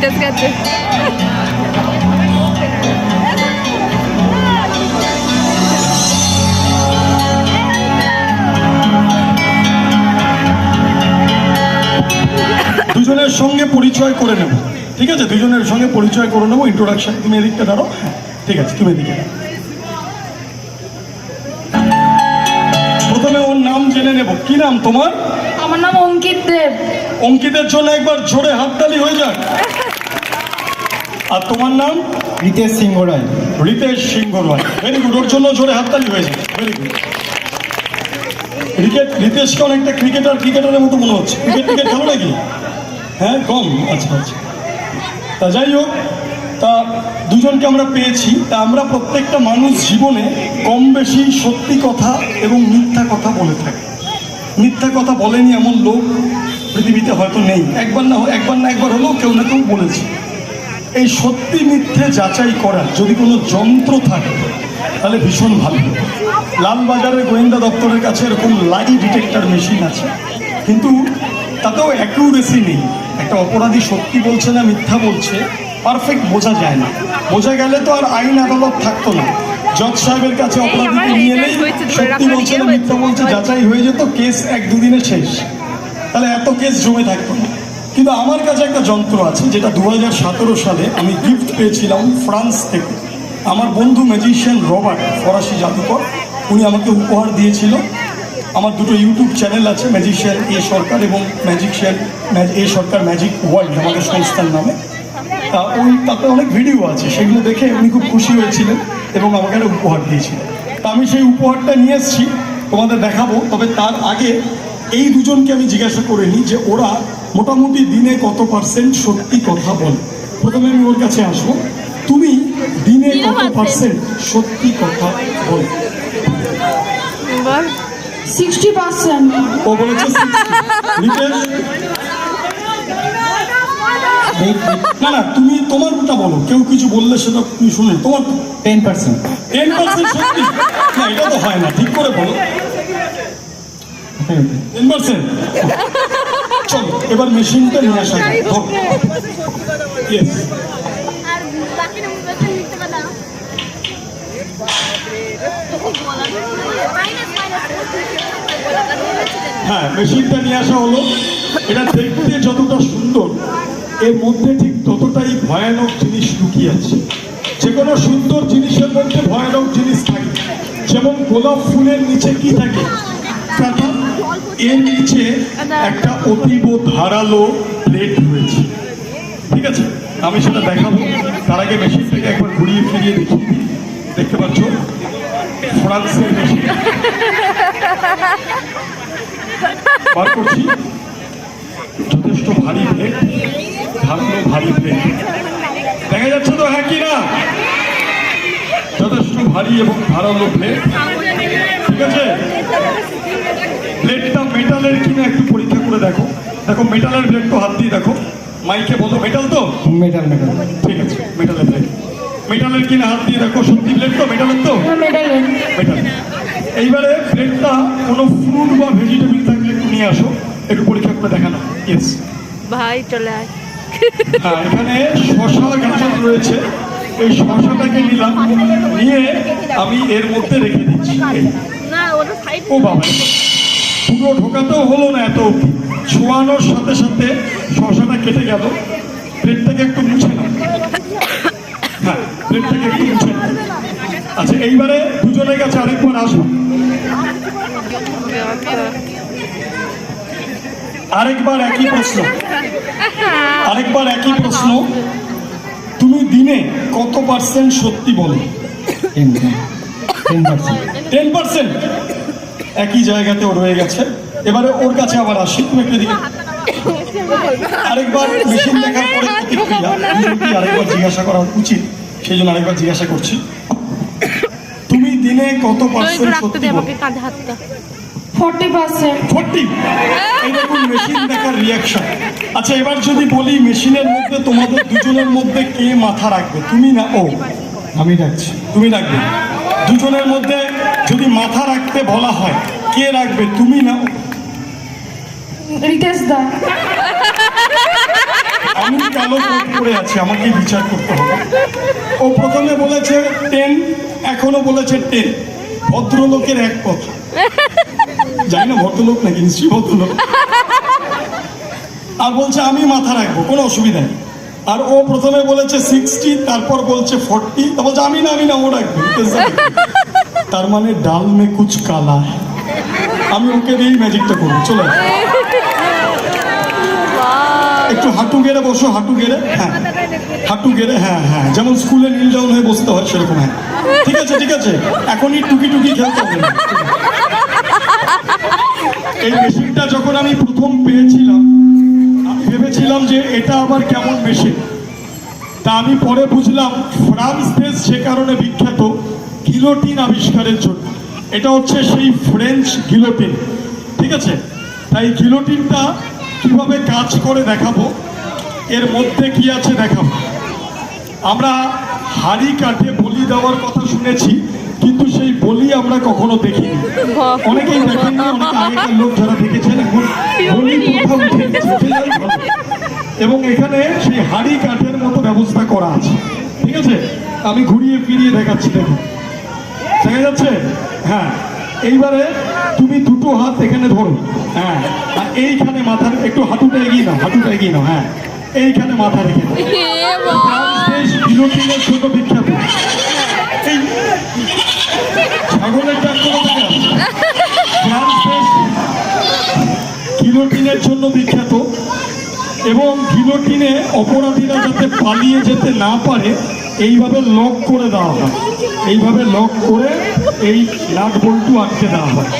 রিতেশ গেছে দুজনের সঙ্গে পরিচয় করে নেব। ঠিক আছে? দুজনের সঙ্গে পরিচয় করে নেব। ইন্ট্রোডাকশন তুমি এদিকটা ধরো ঠিক আছে তুমি এদিকে প্রথমে ওর নাম জেনে নেব। কি নাম তোমার? আমার নাম অঙ্কিত দেব। অঙ্কিতের জন্য একবার জোরে হাততালি হয়ে যাক। আর তোমার নাম? রিতেশ সিংহ রায়। রিতেশ সিংহ রয়। ভেরি গুড ওর জন্য জোরে হাততালি হয়ে যায় ভেরি গুড ক্রিকেট রিতেশকে অনেকটা ক্রিকেটার ক্রিকেটারের মতো মনে হচ্ছে। ক্রিকেট ক্রিকেট খেলো নাকি? হ্যাঁ কম। আচ্ছা আচ্ছা। তা যাই হোক তা দুজনকে আমরা পেয়েছি। তা আমরা প্রত্যেকটা মানুষ জীবনে কম বেশি সত্যি কথা এবং মিথ্যা কথা বলে থাকি। মিথ্যা কথা বলেনি এমন লোক পৃথিবীতে হয়তো নেই। একবার না একবার না একবার হলেও কেউ না কেউ বলেছে। এই সত্যি মিথ্যে যাচাই করার যদি কোনো যন্ত্র থাকে তাহলে ভীষণ ভালো। লালবাজারের গোয়েন্দা দপ্তরের কাছে এরকম লাই ডিটেক্টর মেশিন আছে। কিন্তু তাতেও অ্যাকিউরেসি নেই। একটা অপরাধী সত্যি বলছে না মিথ্যা বলছে পারফেক্ট বোঝা যায় না। বোঝা গেলে তো আর আইন আদালত থাকতো না। জজ সাহেবের কাছে অপরাধীকে নিয়ে এলেই সত্যি বলছে না মিথ্যা বলছে যাচাই হয়ে যেত কেস এক দুদিনে শেষ। তাহলে এত কেস জমে থাকতো না। কিন্তু আমার কাছে একটা যন্ত্র আছে, যেটা দু হাজার সতেরো সালে আমি গিফট পেয়েছিলাম ফ্রান্স থেকে। আমার বন্ধু ম্যাজিশিয়ান রবার্ট, ফরাসি জাদুকর, উনি আমাকে উপহার দিয়েছিল। আমার দুটো ইউটিউব চ্যানেল আছে ম্যাজিশিয়ান এ সরকার এবং magician A Sarkar magic world আমাদের সংস্থার নামে। তা ওই, তাতে অনেক ভিডিও আছে, সেগুলো দেখে উনি খুব খুশি হয়েছিলেন এবং আমাকে একটা উপহার দিয়েছিলেন। তা আমি সেই উপহারটা নিয়ে এসেছি, তোমাদের দেখাবো, তবে তার আগে এই দুজনকে আমি জিজ্ঞাসা করে নিই যে ওরা মোটামুটি দিনে কত পার্সেন্ট সত্যি কথা বলে? প্রথমে আমি ওর কাছে আসব। তুমি দিনে কত পার্সেন্ট সত্যি কথা বলো? সিক্সটি পার্সেন্ট ও বলেছে না না তুমি তোমারটা বলো। কেউ কিছু বললে সেটা তুমি শুনে তোমার টেন পার্সেন্ট টেন পার্সেন্ট সত্যি? না এটা তো হয় না। ঠিক করে বলো। টেন পার্সেন্ট চলো এবার মেশিনটা নিয়ে আসা হ্যাঁ মেশিনটা নিয়ে আসা হলো। এটা দেখতে যতটা সুন্দর এর মধ্যে ঠিক ততটাই ভয়ানক জিনিস লুকিয়ে আছে। যে কোনো সুন্দর জিনিসের মধ্যে ভয়ানক জিনিস থাকে। যেমন গোলাপ ফুলের নিচে কি থাকে? এর নিচে একটা অতীব ধারালো প্লেট রয়েছে। ঠিক আছে? আমি সেটা দেখাবো। তার আগে মেশিনটাকে একবার ঘুরিয়ে ফিরিয়ে দেখি। দেখতে পাচ্ছ? ফ্রান্সের মেশিন। বার করছি। যথেষ্ট ভারী প্লেট ধারণে ভারী প্লেট দেখা যাচ্ছে তো হ্যাঁ কি না? যথেষ্ট ভারী এবং ধারালো প্লেট ঠিক আছে? মেটালের কিনা একটু পরীক্ষা করে দেখো। দেখো মেটালের তো হাত দিয়ে দেখো। মাইকে বলো মেটাল তো? মেটাল মেটাল ঠিক আছে মেটালের প্লেট মেটালের কিনা হাত দিয়ে দেখো সত্যি প্লেট তো? মেটালের তো? মেটাল এইবারে প্লেটটা কোনো ফ্রুট বা ভেজিটেবল থাকলে একটু নিয়ে আসো একটু পরীক্ষা করে দেখানো। ইয়েস ভাই চলে আয়। হ্যাঁ এখানে শশা গাজর রয়েছে। এই শশাটাকে নিলাম নিয়ে আমি এর মধ্যে রেখে দিচ্ছি। না ওটা সাইড ও বাবা পুরো ঢোকাতেও হলো না এত অবধি। ছোঁয়ানোর সাথে সাথে শশাটা কেটে গেল। প্লেটটাকে একটু মুছে না হ্যাঁ প্লেটটাকে একটু মুছে নাও। আচ্ছা এইবারে দুজনের কাছে আরেকবার আসব আরেকবার একই প্রশ্ন। আরেকবার একই প্রশ্ন। তুমি দিনে কত পার্সেন্ট সত্যি বলো? টেন পার্সেন্ট টেন পার্সেন্ট একই জায়গাতে ও রয়ে গেছে। এবারে ওর কাছে আবার আসি তুমি একটু এদিকে আরেকবার মেশিন দেখার পরে প্রতিক্রিয়া। আরেকবার জিজ্ঞাসা করা উচিত? সেই জন্য আরেকবার জিজ্ঞাসা করছি। তুমি দিনে কত পার্সেন্ট সত্যি দে আমাকে কাঁধে হাতটা। ফর্টি পার্সেন্ট ফোরটি মেশিন দেখার রিয়াকশন আচ্ছা এবার যদি বলি মেশিনের মধ্যে তোমাদের দুজনের মধ্যে কে মাথা রাখবে? তুমি না ও? আমি রাখছি তুমি রাখবে দুজনের মধ্যে যদি মাথা রাখতে বলা হয় কে রাখবে তুমি না? রিতেশ দা। আমি কালো কোট পরে আছি আমাকে বিচার করতে হবে। ও প্রথমে বলেছে টেন এখনও বলেছে টেন ভদ্রলোকের এক কথা জানি না ভদ্রলোক নাকি নিশ্চয়ই ভদ্রলোক। আর বলছে আমি মাথা রাখব কোনো অসুবিধা নেই। আর ও প্রথমে বলেছে সিক্সটি তারপর বলছে ফর্টি তা বলছে আমি না আমি না ও রাখব। তার মানে ডাল মে কুচ কালা। আমি ওকে দিয়েই ম্যাজিকটা করব চলে। একটু হাঁটু গেড়ে বসো হাঁটু গেড়ে হ্যাঁ। হাঁটু গেড়ে হ্যাঁ হ্যাঁ। যেমন স্কুলে নীল ডাউন হয়ে বসতে হয় সেরকম হ্যাঁ। ঠিক আছে ঠিক আছে। এখনই টুকি টুকি খেলতে হবে। এই মেশিনটা যখন আমি প্রথম পেয়েছিলাম আমি ভেবেছিলাম যে এটা আবার কেমন মেশিন তা আমি পরে বুঝলাম ফ্রান্স দেশ সে কারণে বিখ্যাত। গিলোটিন আবিষ্কারের জন্য। এটা হচ্ছে সেই ফ্রেঞ্চ গিলোটিন, ঠিক আছে? তাই গিলোটিনটা কীভাবে কাজ করে দেখাবো? এর মধ্যে কি আছে দেখাবো? আমরা হাড়ি কাঠে বলি দেওয়ার কথা শুনেছি, কিন্তু সেই বলি আমরা কখনো দেখিনি। অনেকেই দেখেননি অনেক আগেকার লোক যারা দেখেছেন, এখন। এবং এখানে সেই হাড়ি কাঠের মতো ব্যবস্থা করা আছে, ঠিক আছে? আমি ঘুরিয়ে ফিরিয়ে দেখাচ্ছি, দেখুন। দেখা যাচ্ছে? হ্যাঁ। এইবারে তুমি দুটো হাত এখানে ধরো। হ্যাঁ। আর এইখানে মাথার একটু হাঁটুটা এগিয়ে নাও হাঁটুটা এগিয়ে নাও হ্যাঁ। এইখানে মাথা রেখে গিলোটিনের জন্য বিখ্যাত। ছাগলের ডাক গিলোটিনের জন্য বিখ্যাত। এবং গিলোটিনে অপরাধীরা যাতে পালিয়ে যেতে না পারে এইভাবে লক করে দেওয়া হয়। এইভাবে লক করে এই নাট বল্টু আটকে দেওয়া হয়।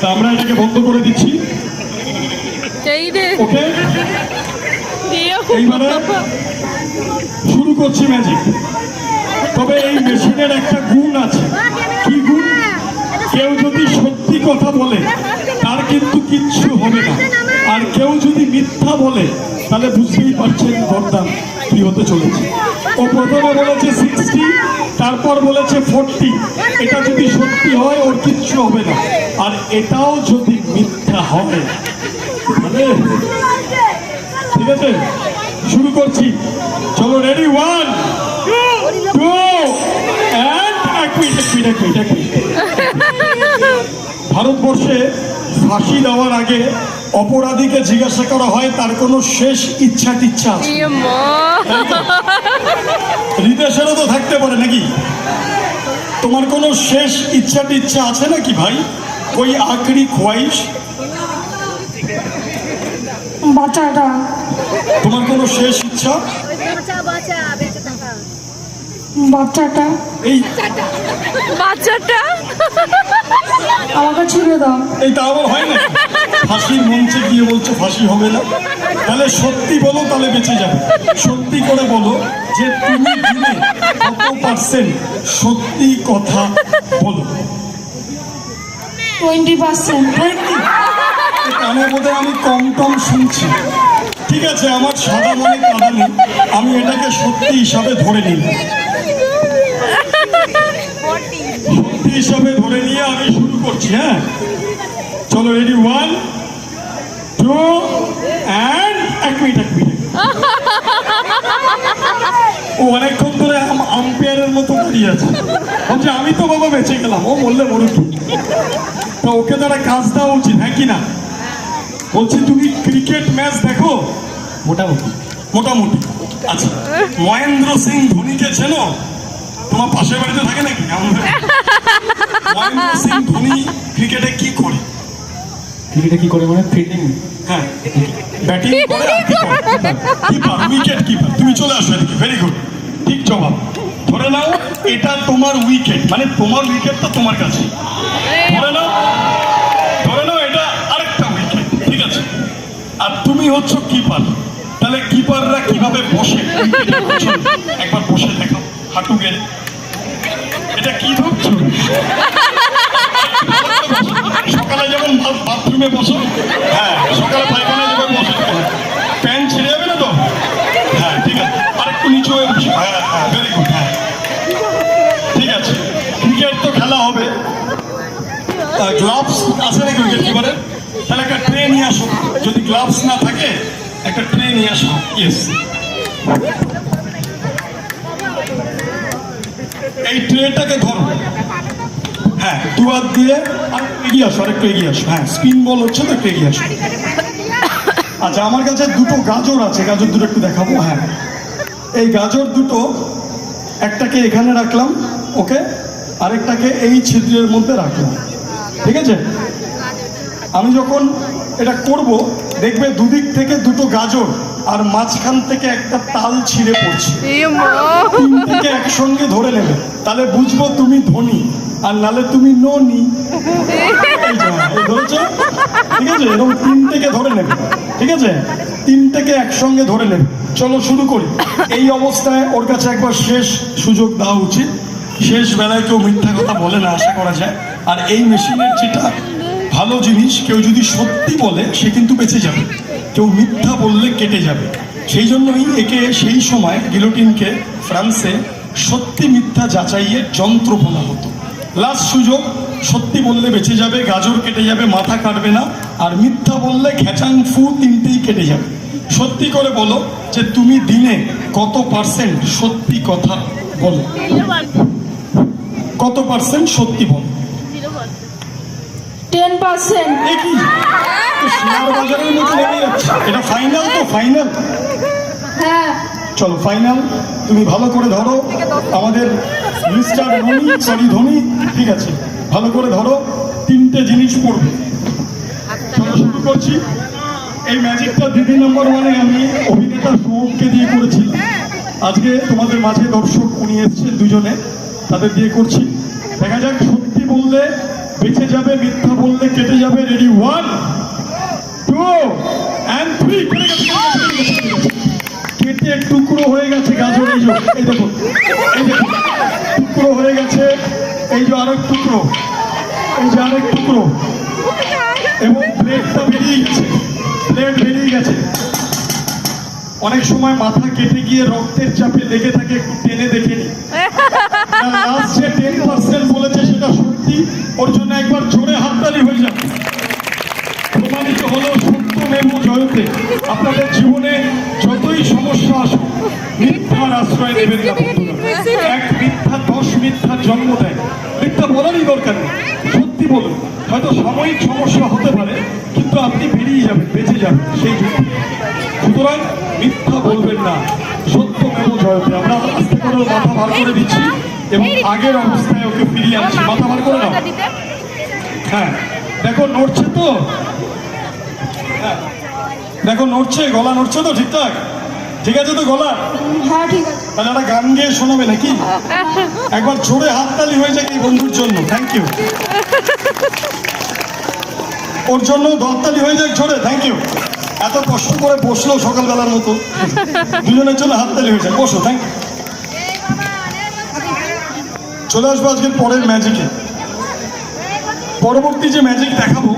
তা আমরা এটাকে বন্ধ করে দিচ্ছি। ওকে? এইবারে শুরু করছি ম্যাজিক তবে এই মেশিনের একটা গুণ আছে। কি গুণ? কেউ যদি সত্যি কথা বলে কিন্তু কিচ্ছু হবে না। আর কেউ যদি মিথ্যা বলে তাহলে বুঝতেই পারছেন দরদাম কি হতে চলেছে। ও প্রথমে বলেছে সিক্সটি তারপর বলেছে ফোরটি এটা যদি সত্যি হয় ওর কিচ্ছু হবে না। আর এটাও যদি মিথ্যা হবে ঠিক আছে শুরু করছি। চলো রেডি ওয়ান টু এক এক মিনিট এক মিনিট এক মিনিট। ভারতবর্ষে ফাঁসি দেওয়ার আগে অপরাধীকে জিজ্ঞাসা করা হয় তার কোনো শেষ ইচ্ছা টিচ্ছা আছে? ইয়ে হৃদেশেরও তো থাকতে পারে নাকি? তোমার কোনো শেষ ইচ্ছা টিচ্ছা আছে নাকি ভাই? ওই আখরি খোয়াইশ? বাচ্চাটা। তোমার কোনো শেষ ইচ্ছা? বাঁচা বাঁচা বাচ্চাটা। এই বাচ্চাটা? আমাকে ছেড়ে দাও। এই তা আবার হয় না। ফাঁসির মঞ্চে গিয়ে বলছো ফাঁসি হবে না? তাহলে সত্যি বলো তাহলে বেঁচে যাবে। সত্যি করে বলো যে তুমি দিনে কত পার্সেন্ট সত্যি কথা বলো। টোয়েন্টি পার্সেন্ট কানে বোধহয় আমি কম কম শুনছি। ঠিক আছে আমার সাদা মনে কাদা নেই। আমি এটাকে সত্যি হিসাবে ধরে নিলাম। সত্যি হিসাবে ধরে নিয়ে আমি শুরু করছি হ্যাঁ? চলো রেডি ওয়ান টু অ্যান্ড এক মিনিট এক মিনিট। ও অনেকক্ষণ ধরে আম্পায়ারের মতো দাঁড়িয়ে আছে। বলছে, আমি তো বাবা বেঁচে গেলাম। ও বললে মরুক তো ওকে তো একটা কাজ দেওয়া উচিত হ্যাঁ কি না? বলছি, তুমি ক্রিকেট ম্যাচ দেখো? মোটামুটি। মোটামুটি। আচ্ছা মহেন্দ্র সিং ধোনিকে চেনো? তোমার পাশের বাড়িতে থাকে নাকি? মহেন্দ্র সিং ধোনি ক্রিকেটে কি করে? ক্রিকেটে কি করে মানে ফিল্ডিং হ্যাঁ। ব্যাটিং করে কিপার উইকেট কিপার তুমি চলে আসো এদিকে ভেরি গুড ঠিক জবাব। ধরে নাও এটা তোমার উইকেট মানে তোমার উইকেটটা তোমার কাছে। ধরে নাও ধরে নাও এটা আরেকটা উইকেট ঠিক আছে। আর তুমি হচ্ছে কিপার তাহলে কিপাররা কীভাবে বসে? একবার বসে দেখো হাঁটু গেড়ে। এটা কি ধরছো? সকালে যেমন বা- বাথরুমে বসো হ্যাঁ। সকালে পায়খানায় যেমন বসো প্যান্ট ছেড়ে যাবে না তো? হ্যাঁ ঠিক আছে। আরেকটু নিচু হয়ে বসো। হ্যাঁ হ্যাঁ। ভেরি গুড হ্যাঁ। ঠিক আছে। ক্রিকেট তো খেলা হবে। গ্লাভস আছে নাকি উইকেট কিপারে তাহলে একটা ট্রে নিয়ে আসো। যদি গ্লাভস না থাকে একটা ট্রে নিয়ে আসো। ইয়েস এই ট্রেটাকে ধরো। হ্যাঁ দু হাত দিয়ে এগিয়ে আসো, আরেকটু এগিয়ে আসো। হ্যাঁ স্পিন বল হচ্ছে তো, একটু এগিয়ে আসো। আচ্ছা আমার কাছে দুটো গাজর আছে, গাজর দুটো একটু দেখাবো হ্যাঁ। এই গাজর দুটো, একটাকে এখানে রাখলাম, ওকে? আরেকটাকে এই ছিদ্রের মধ্যে রাখলাম। ঠিক আছে? আমি যখন এটা করব, দেখবে দুদিক থেকে দুটো গাজর আর মাঝখান থেকে একটা তাল ছিঁড়ে পড়ছে। তিনটেকে একসঙ্গে ধরে নেবে। তাহলে বুঝব তুমি ধনী আর নালে তুমি ননি। ধরেছো? ঠিক আছে? এরকম তিনটেকে ধরে নেবে। ঠিক আছে? তিনটেকে একসঙ্গে ধরে নেবে। চলো শুরু করি। এই অবস্থায় ওর কাছে একবার শেষ সুযোগ দেওয়া উচিত। শেষ বেলায় কেউ মিথ্যা কথা বলে না আশা করা যায়। আর এই মেশিনের যেটা ভালো জিনিস কেউ যদি সত্যি বলে সে কিন্তু বেঁচে যাবে। কেউ মিথ্যা বললে কেটে যাবে। সেই জন্যই একে সেই সময় গিলোটিনকে ফ্রান্সে সত্যি মিথ্যা যাচাইয়ের যন্ত্র বলা হতো। লাস্ট সুযোগ, সত্যি বললে বেঁচে যাবে, গাজর কেটে যাবে, মাথা কাটবে না, আর মিথ্যা বললে ঘেচাং ফু তিনটেই কেটে যাবে। সত্যি করে বলো যে তুমি দিনে কত পার্সেন্ট সত্যি কথা বলো? কত পার্সেন্ট সত্যি বলো? পার্সেন্ট তো শেয়ার বাজারের মতো লেগে যাচ্ছে। এটা ফাইনাল তো ফাইনাল হ্যাঁ। চলো ফাইনাল তুমি ভালো করে ধরো। আমাদের মিস্টার ধোনি সরি ধোনি ঠিক আছে। ভালো করে ধরো। তিনটে জিনিস পড়বে। চলো শুরু করছি। এই ম্যাজিকটা দিদি নম্বর ওয়ানে আমি অভিনেতা সোমকে দিয়ে করেছিলাম আজকে তোমাদের মাঝে দর্শক উনি এসছে দুজনে। তাদের দিয়ে করছি। দেখা যাক সত্যি বললে বেঁচে যাবে, মিথ্যা বললে কেটে যাবে ready one two and three কেটে টুকরো হয়ে গেছে গাজর, এই এই দেখো টুকরো হয়ে গেছে, এই যে আরেক টুকরো, এই যে আরেক টুকরো। এবং প্লেটটা বেরিয়ে গেছে প্লেট বেরিয়ে গেছে। অনেক সময় মাথা কেটে গিয়ে রক্তের চাপে লেগে থাকে, একটু টেনে দেখে নি। লাস্ট যে টেন পার্সেন্ট বলেছে, সেটা সত্যি। ওর জন্য একবার জোরে হাততালি হয়ে যাবে। প্রমাণিত হলো সত্য মেম জয়তে। আপনাদের জীবনে যতই সমস্যা আসুক, মিথ্যার আশ্রয় নেবেন এক মিথ্যা, দশ মিথ্যার জন্ম দেয়। মিথ্যা বলারই দরকার সত্যি বলুন। হয়তো সাময়িক সমস্যা হতে পারে, কিন্তু আপনি বেরিয়ে যাবেন, বেঁচে যাবেন সেই জন্য সুতরাং মিথ্যা বলবেন না। সত্য মেম জয়তে। আমরা আস্তে করে মাথা বার করে দিচ্ছি। এবং আগের অবস্থায় ওকে ফিরিয়ে আনছি। মাথা বার করে নাও হ্যাঁ দেখো নড়ছে তো। হ্যাঁ। দেখো নড়ছে গলা নড়ছে তো ঠিকঠাক? ঠিক আছে তো গলা? হ্যাঁ ঠিক আছে। তাহলে একটা গান গেয়ে শোনাবে নাকি? একবার জোরে হাততালি হয়ে যাক এই বন্ধুর জন্য। থ্যাংক ইউ ওর জন্য দরতালি হয়ে যাক জোরে। থ্যাংক ইউ এত কষ্ট করে বসল সকালবেলার মতো। দুজনের জন্য হাততালি হয়ে যাক। বসো থ্যাংক ইউ চলে আসব আজকের পরের ম্যাজিকে পরবর্তী যে ম্যাজিক দেখাবো